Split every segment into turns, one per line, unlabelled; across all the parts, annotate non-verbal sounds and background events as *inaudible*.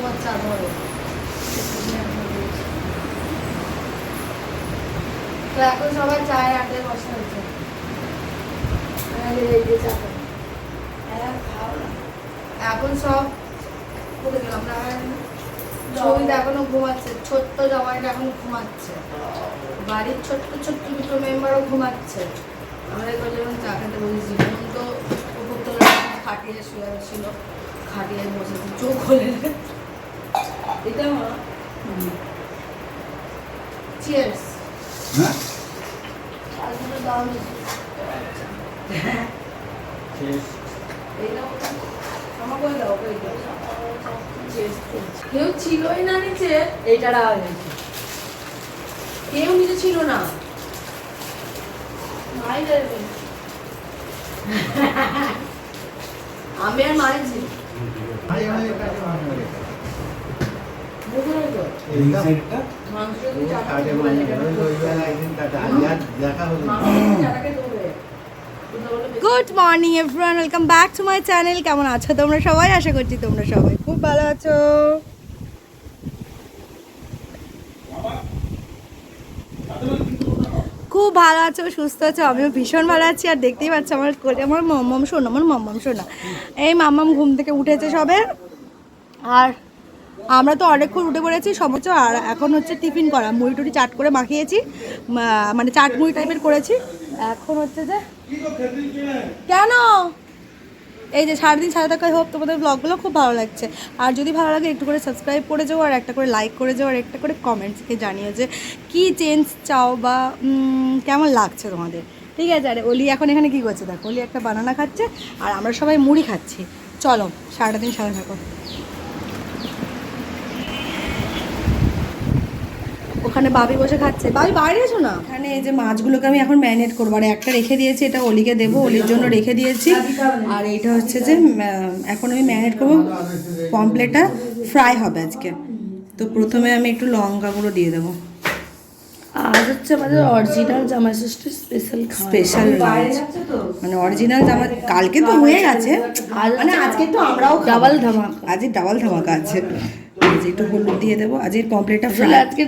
তোমার চা ধরো তো এখন সবাই চায়ের আড্ডায় বসা না। এখন সব কোথায় গেলাম এখনও ঘুমাচ্ছে, ছোট্ট জামাইটা এখনও ঘুমাচ্ছে। বাড়ির ছোট্ট ছোট্ট দুটো মেম্বারও ঘুমাচ্ছে। আমরা এবার যখন চা খেতে বসেছি তখন তো উপরতলা খাটিয়ে শুয়ে ছিল। খাটিয়ে বসেছি, চোখ খোলে। এটা চিয়ার্স
হ্যাঁ?
দাও। আমাকে দাও কেউ ছিলই না নিচে
এইটা হয়েছে
কেউ নিচে ছিল না। আমি আর মারিছি বুঝলো
good morning everyone, welcome back to my channel. কেমন আছো তোমরা সবাই? আশা করছি তোমরা সবাই খুব ভালো আছো। খুব ভালো আছো, সুস্থ আছো, আমিও ভীষণ ভালো আছি। আর দেখতেই পাচ্ছ আমার কোলে আমার মম্মম শোনো, আমার মম্মম শোনা। এই মাম্মাম ঘুম থেকে উঠেছে সবে। আর আমরা তো অনেকক্ষণ উঠে পড়েছি, সমস্ত, আর এখন হচ্ছে টিফিন করা। মুড়ি টুড়ি চাট করে মাখিয়েছি মানে চাট মুড়ি টাইপের করেছি। এখন হচ্ছে যে, কেন? এই যে সারাদিন সাড়ে টাকায় হোক তোমাদের ব্লগগুলো খুব ভালো লাগছে। আর যদি ভালো লাগে, একটু করে সাবস্ক্রাইব করে যাও, আর একটা করে লাইক করে যাও, আর একটা করে কমেন্টসকে জানিও যে, কী চেঞ্জ চাও বা কেমন লাগছে তোমাদের। ঠিক আছে, আরে অলি এখন এখানে কী করছে? দেখো, অলি একটা বানানা খাচ্ছে, আর আমরা সবাই মুড়ি খাচ্ছি। চলো সারাটা দিন সারা থাকো। ওখানে বাবি বসে খাচ্ছে। বাবি বাইরে এসো না। এখানে এই যে মাছগুলোকে আমি এখন ম্যারিনেট করব। আর একটা রেখে দিয়েছি এটা অলিকে দেবো। অলির জন্য রেখে দিয়েছি। আর এইটা হচ্ছে যে এখন আমি ম্যারিনেট করব। পমপ্লেটটা ফ্রাই হবে আজকে। তো প্রথমে আমি একটু লঙ্কা গুঁড়ো দিয়ে দেবো।
আজ হচ্ছে আমাদের অরিজিনাল জামাই ষষ্ঠীর স্পেশাল
স্পেশাল মানে অরিজিনাল জামা কালকে তো হয়ে গেছে। মানে আজকে তো আমরাও ডাবল ধামাকা। আজ ডাবল ধামাকা আছে। যে একটু হলুদ দিয়ে দেবো। আজ এই পমপ্লেটটা ফ্রাই।
আজকে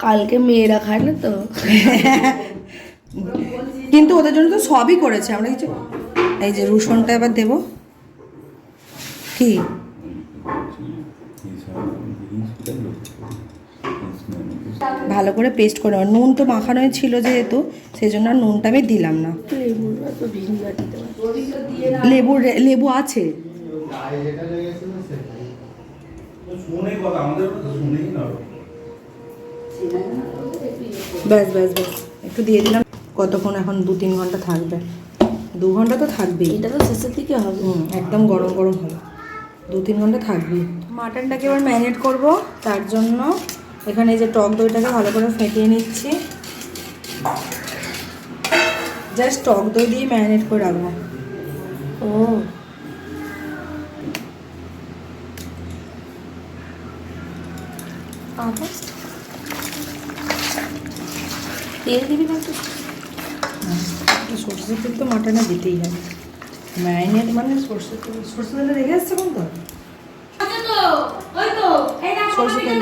কালকে মেয়েরা খায় না তো।
কিন্তু ওদের জন্য তো সবই করেছে আমরা কিছু এই যে রসুনটা এবার দেবো। কি? ভালো করে পেস্ট করে নেব। নুন তো মাখানোই ছিল যেহেতু সেই জন্য আর নুনটা আমি দিলাম না। লেবু রে- লেবু আছে।
শুনে কথা আমাদের তো শুনেই না
ব্যাস ব্যাস ব্যাস। একটু দিয়ে দিলাম। কতক্ষণ এখন? দু তিন ঘণ্টা থাকবে। দু ঘণ্টা তো থাকবেই।
এটা তো শেষের দিকে হবে।
একদম গরম গরম হবে। দু তিন ঘণ্টা থাকবে মাটনটাকে এবার ম্যারিনেট করব। তার জন্য এখানে এই যে টক দইটাকে ভালো করে ফেটিয়ে নিচ্ছি। জাস্ট টক দই দিয়ে ম্যারিনেট করে রাখব।
ও। আবার? তেল দিবি না
একটু? সর্ষের তেল তো মাটনে দিতেই হবে ম্যারিনেট মানে সর্ষের তেল। সর্ষের তেলটা রেখে আসছে কোন তো? সর্ষের তেল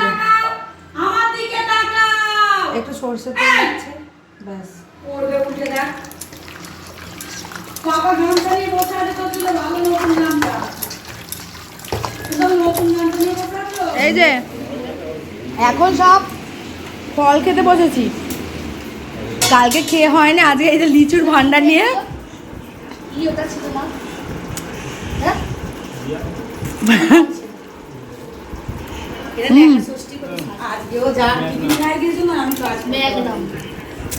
একটু সর্ষের তেল দিচ্ছে। ব্যাস। এই যে এখন সব ফল খেতে বসেছি। কালকে খেয়ে হয় না, আজকে এই যে লিচুর ভান্ডার নিয়ে।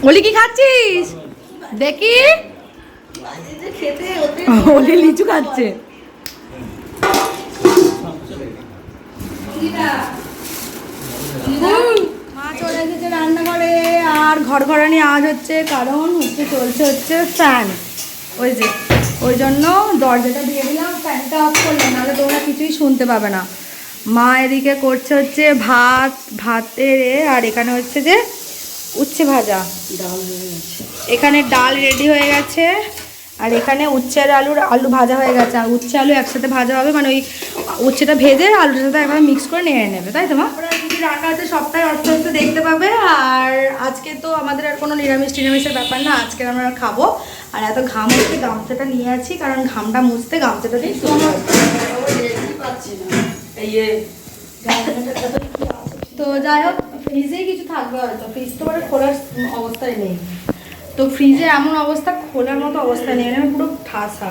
ওলি, কি খাচ্ছিস? দেখি। ওলি লিচু খাচ্ছে। মা চলে এসেছে রান্নাঘরে, আর ঘর ঘরানি আওয়াজ হচ্ছে, কারণ হচ্ছে চলছে হচ্ছে ফ্যান ওই যে, ওই জন্য দরজাটা দিয়ে দিলাম ফ্যানটা অফ করলাম নাহলে তোমরা কিছুই শুনতে পাবে না। মা এদিকে করছে হচ্ছে ভাত, ভাতের আর এখানে হচ্ছে যে উচ্ছে ভাজা। ডাল এখানে ডাল রেডি হয়ে গেছে। আর এখানে উচ্ছে আর আলুর আলু ভাজা হয়ে গেছে আর উচ্ছে আলু একসাথে ভাজা হবে মানে ওই উচ্ছেটা ভেজে আলুটার সাথে একবার মিক্স করে নিয়ে নেবে তাই তো মা? রান্না আছে সবটাই আস্তে আস্তে দেখতে পাবে আর আজকে তো আমাদের আর কোনো নিরামিষ টিরামিষের ব্যাপার না আজকে আমরা খাব। আর এত ঘাম হচ্ছে গামছাটা নিয়ে আছি কারণ ঘামটা মুছতে গামছাটা দিয়ে তো যাই হোক ফ্রিজেই কিছু থাকবে হয়তো ফ্রিজ তো মানে খোলার অবস্থায় নেই। তো ফ্রিজে এমন অবস্থা, খোলার মতো অবস্থা নেই মানে পুরো ঠাসা।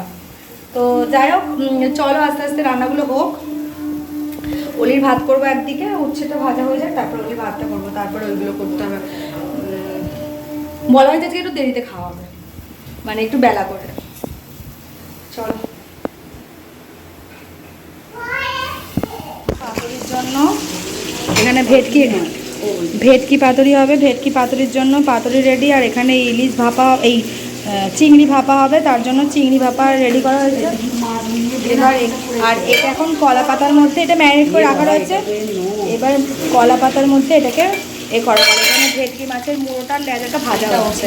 তো যাই হোক চলো আস্তে আস্তে রান্নাগুলো হোক। অলির ভাত করব একদিকে, উচ্ছেটা ভাজা হয়ে যায় তারপর অলির ভাতটা করব, তারপরে ওইগুলো করতে হবে। বলা হয়েছে আজকে একটু দেরিতে খাওয়া হবে মানে একটু বেলা করে। চলো। জন্য এখানে ভেটকি ভেটকি পাতুরি হবে? ভেটকি পাতুরির জন্য পাতুরি রেডি আর এখানে ইলিশ ভাপা, এই চিংড়ি ভাপা হবে, তার জন্য চিংড়ি ভাপা রেডি করা হয়েছে। এবার আর এটা এখন কলা পাতার মধ্যে এটা ম্যারিনেট করে রাখা রয়েছে। এবার কলা পাতার মধ্যে এটাকে এ করা হবে ভেটকি মাছের মুড়োটার লেজাটা ভাজা হচ্ছে।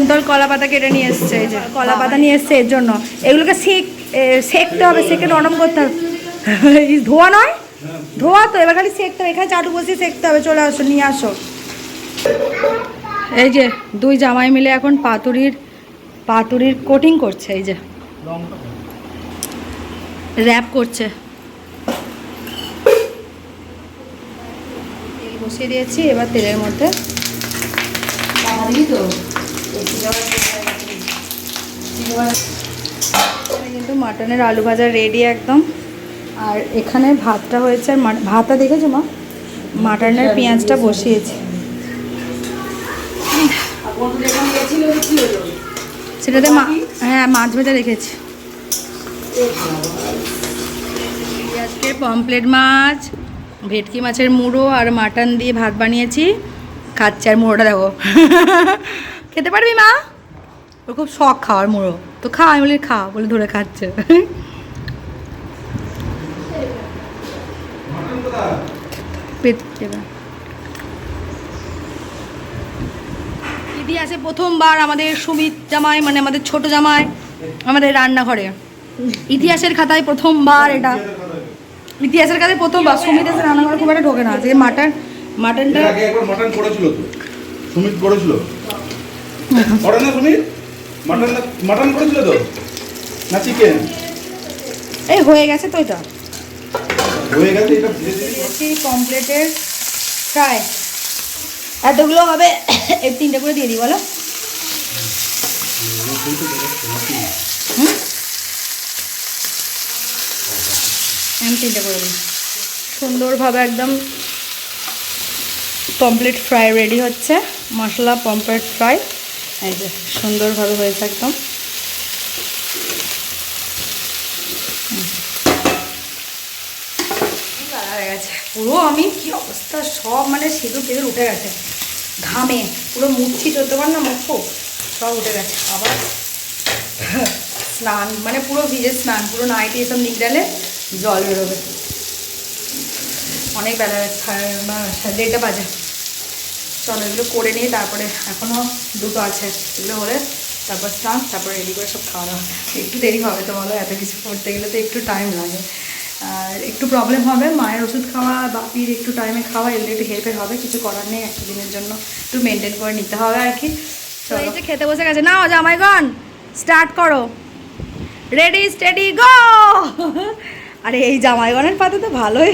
কুন্তল কলা পাতা কেটে নিয়ে এসছে এই যে কলা পাতা নিয়ে এসছে এর জন্য। এগুলোকে সেক সেকতে হবে সেকে নরম করতে হবে। *laughs* ধোয়া নয়? ধোয়া তো এবার খালি সেকতে হবে। এখানে চাটু বসিয়ে সেকতে হবে। চলে আসো নিয়ে আসো। এই যে দুই জামাই মিলে এখন পাতুরির পাতুরির কোটিং করছে এই যে। র্যাপ করছে। তেল বসিয়ে দিয়েছি এবার তেলের মধ্যে। এখানে কিন্তু মাটনের আলু ভাজা রেডি একদম। আর এখানে ভাতটা হয়েছে আর ভাতটা দেখেছ মা? মাটনের পেঁয়াজটা বসিয়েছে। সেটাতে মা হ্যাঁ মাছ ভাজা রেখেছি। আজকে পমপ্লেট মাছ ভেটকি মাছের মুড়ো আর মাটন দিয়ে ভাত বানিয়েছি। খাচ্ছে আর মুড়োটা দেখো। *laughs* খেতে পারবি, মা? ওর খুব শখ খাওয়ার মোড়ো তো খা, আমি বলি, খা, বলে ধরে খাচ্ছে। দিদি আছে প্রথমবার আমাদের সুমিত জামাই মানে আমাদের ছোট জামাই, আমাদের রান্নাঘরে। ইতিহাসের খাতায় প্রথমবার এটা। ইতিহাসের খাতায় প্রথমবার। সুমিত এসে রান্নাঘরে খুব একটা ঢোকে না। যে মাটন, মাটনটা
মাটন করেছিল সুমিত করেছিল? করে না সুমিত মাটন মাটন করেছিল তো? না চিকেন
এই হয়ে গেছে তো এটা।
হয়ে গেছে এটা
দিয়েছি কমপ্লেটের ফ্রাই। এতগুলো হবে এই তিনটে করে দিয়ে দিই বলো। আমি তিনটে করে দিই। সুন্দরভাবে একদম পমপ্লেট ফ্রাই রেডি হচ্ছে। মশলা পমপ্লেট ফ্রাই। এই যে, সুন্দরভাবে হয়েছে একদম। হয়ে গেছে। পুরো আমি কি অবস্থা, সব মানে সিঁদুর টিঁদুর উঠে গেছে। ঘামে, পুরো মুচ্ছি চলতে পার না মুখ, সব উঠে গেছে। আবার স্নান মানে পুরো ভিজে স্নান, পুরো নাইটি এসব নিগড়ালে জল বেরোবে। অনেক বেলা দেড়টা বাজে। চলো এগুলো করে নিয়ে তারপরে এখনও দুটো আছে। এগুলো হলে তারপর স্নান তারপরে রেডি করে সব খাওয়া দাওয়া। একটু দেরি হবে তো বলো এত কিছু করতে গেলে তো একটু টাইম লাগে। আর একটু প্রবলেম হবে মায়ের ওষুধ খাওয়া বাপির একটু টাইমে খাওয়া এগুলো একটু হেল্পের হবে কিছু করার নেই একটা দিনের জন্য একটু মেনটেন করে নিতে হবে আর কি। তো খেতে বসে গেছে নাও জামাইগণ স্টার্ট করো। রেডি স্টেডি গো আরে এই জামাইগণের পাতে তো ভালোই।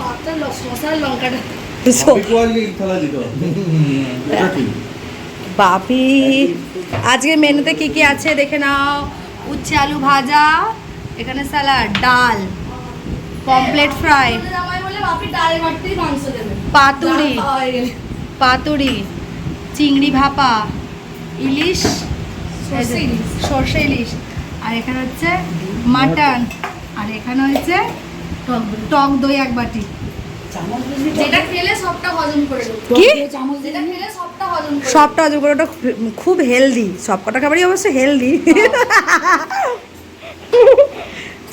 পাতটা মশলার লঙ্কাটা।
বাপি আজকে মেনুতে কি কি আছে দেখে নাও। উচ্ছে আলু ভাজা এখানে স্যালাড ডাল পমপ্লেট ফ্রাই।
জামাই বলে বাপি ডাল মারতেই মাংস দেবে
পাতুরি পাতুরি চিংড়ি ভাপা ইলিশ
সর্ষে ইলিশ।
ইলিশ। আর এখানে হচ্ছে মাটন। আর এখানে হচ্ছে
টক দই।
টক দই এক বাটি।
যেটা খেলে সবটা হজম করে
কি?
যেটা খেলে সবটা হজম করে
সবটা অজু করে ওটা খুব হেলদি সব কটা খাবারই অবশ্য হেলদি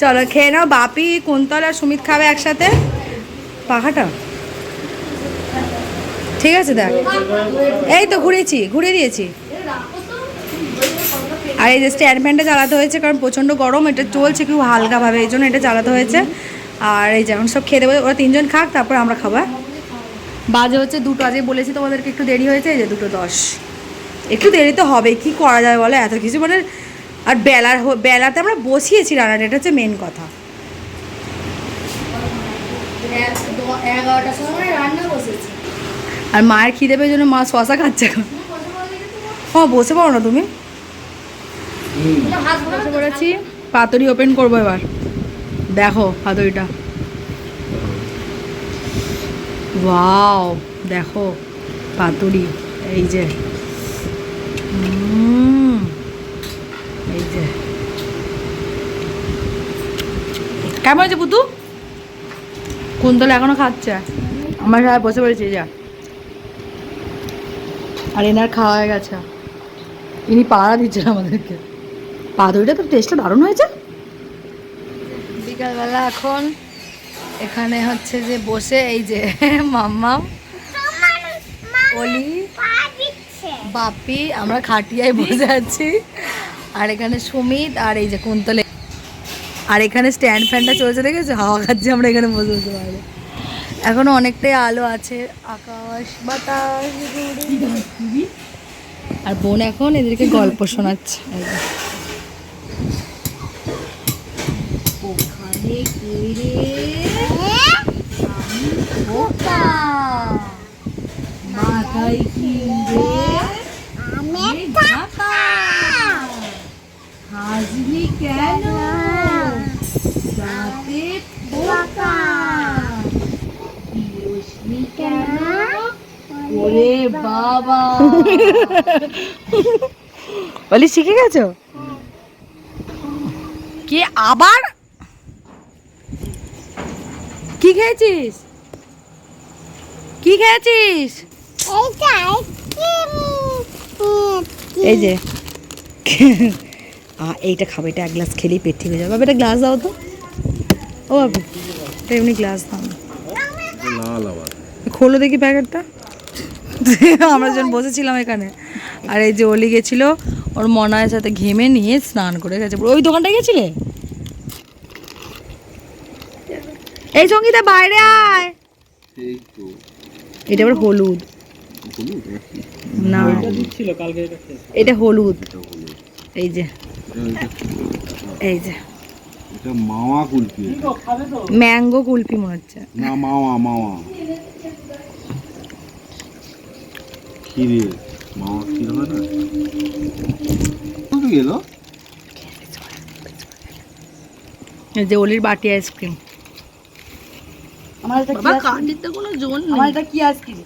চলো খেয়ে নাও। বাপি কুন্তল আর সুমিত খাবে একসাথে। পাখাটা। ঠিক আছে দেখ। এই তো ঘুরেছি ঘুরে দিয়েছি। আর এই যে স্ট্যান্ড ফ্যানটা চালাতে হয়েছে কারণ প্রচণ্ড গরম এটা চলছে খুব হালকাভাবে এই জন্য এটা চালাতে হয়েছে। আর এই যেমন সব খেয়ে দেবো। ওরা তিনজন খাক তারপর আমরা খাব হ্যাঁ? বাজে হচ্ছে দুটো আজকে বলেছি তোমাদেরকে একটু দেরি হয়েছে এই যে দুটো দশ। একটু দেরি তো হবে কি করা যায় বলো? এত কিছু মানে আর বেলার বেলাতে আমরা বসিয়েছি রান্নাটা এটা হচ্ছে মেন কথা। আর মায়ের খিদে পেয়ে জন্য মা শশা খাচ্ছে। এখন হ্যাঁ বসে পারো না তুমি। বসে পড়েছি। পাতুরি ওপেন করব এবার। দেখো পাতুরিটা ওয়াও, দেখো পাতুরি এই যে। এই যে। কেমন হয়েছে পুতু? কুন্তল এখনও খাচ্ছে? আমার সাথে বসে পড়েছি যা। আর এনার খাওয়া হয়ে গেছে। ইনি পাড়া দিচ্ছেন আমাদেরকে। পাতুরিটা তো টেস্টটা দারুণ হয়েছে। বিকালবেলা এখন এখানে হচ্ছে যে বসে এই যে *laughs* মাম্মা অলি বাপি আমরা খাটিয়ায় বসে আছি। আর এখানে সুমিত আর এই যে কুন্তলে। আর এখানে স্ট্যান্ড ফ্যানটা চলছে দেখেছ? হাওয়া খাচ্ছি আমরা এখানে বসে বসে বাইরে। এখনও অনেকটাই আলো আছে আকাশ বাতাস। আর বোন এখন এদেরকে গল্প শোনাচ্ছে এই যে। ওখানে কে রে? আমি খোকা। মাথায় কি রে? আমি ঢাকা। হাসবি কেন পোকা ওরে বাবা বলি শিখে গেছো কে আবার কি খেয়েছিস? কি খেয়েছিস? এই যে আ, এইটা খাবে এটা এক গ্লাস খেলেই পেট ঠিক হয়ে যাবে। এটা গ্লাস দাও তো। ও বাবু এটা এমনি গ্লাস দাও। না। খোলো দেখি প্যাকেটটা। আমরা যখন বসেছিলাম এখানে আর এই যে অলি গেছিল ওর মনায়ের সাথে ঘেমে নিয়ে স্নান করে গেছে। ওই দোকানটা গেছিলে? এই সঙ্গীতা বাইরে আয়।
এই তো
এটা আবার হলুদ।
হলুদ
না। এটা হলুদ। এই যে। এই যে।
এটা মাওয়া
ম্যাঙ্গো কুলফি মনে হচ্ছে।
না মাওয়া মাওয়া। ক্ষীরে। মাওয়া ক্ষীর হয় না? কোথায় গেল?
যে অলির বাটি আইসক্রিম। আমার এটা
বাবা কাটির তো কোনো জোর
আমার এটা কি আইসক্রিম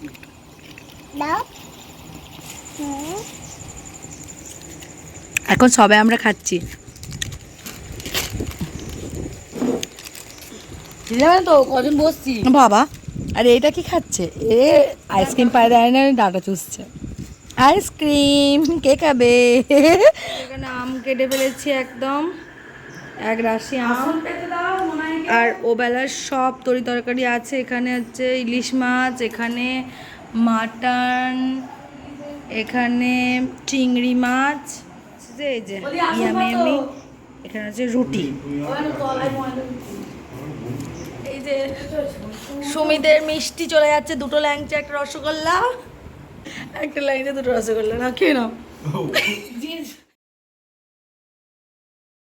এখন সবাই আমরা খাচ্ছি।
যাবে তো কজন বসছি।
বাবা আরে এটা কি খাচ্ছে? এ আইসক্রিম পায় দেয় না ডাটা চুষছে। আইসক্রিম কে খাবে? এখানে আম কেটে ফেলেছি একদম। এক রাশি আম। আর ওবেলার সব তরি তরকারি আছে। এখানে হচ্ছে ইলিশ মাছ এখানে মাটন এখানে চিংড়ি মাছ যে এই যে ইয়ামি ইয়ামি এখানে হচ্ছে রুটি। এই যে সুমিতের মিষ্টি চলে যাচ্ছে দুটো ল্যাংচা একটা রসগোল্লা একটা ল্যাংচা দুটো রসগোল্লা। না খেয়ে নাও।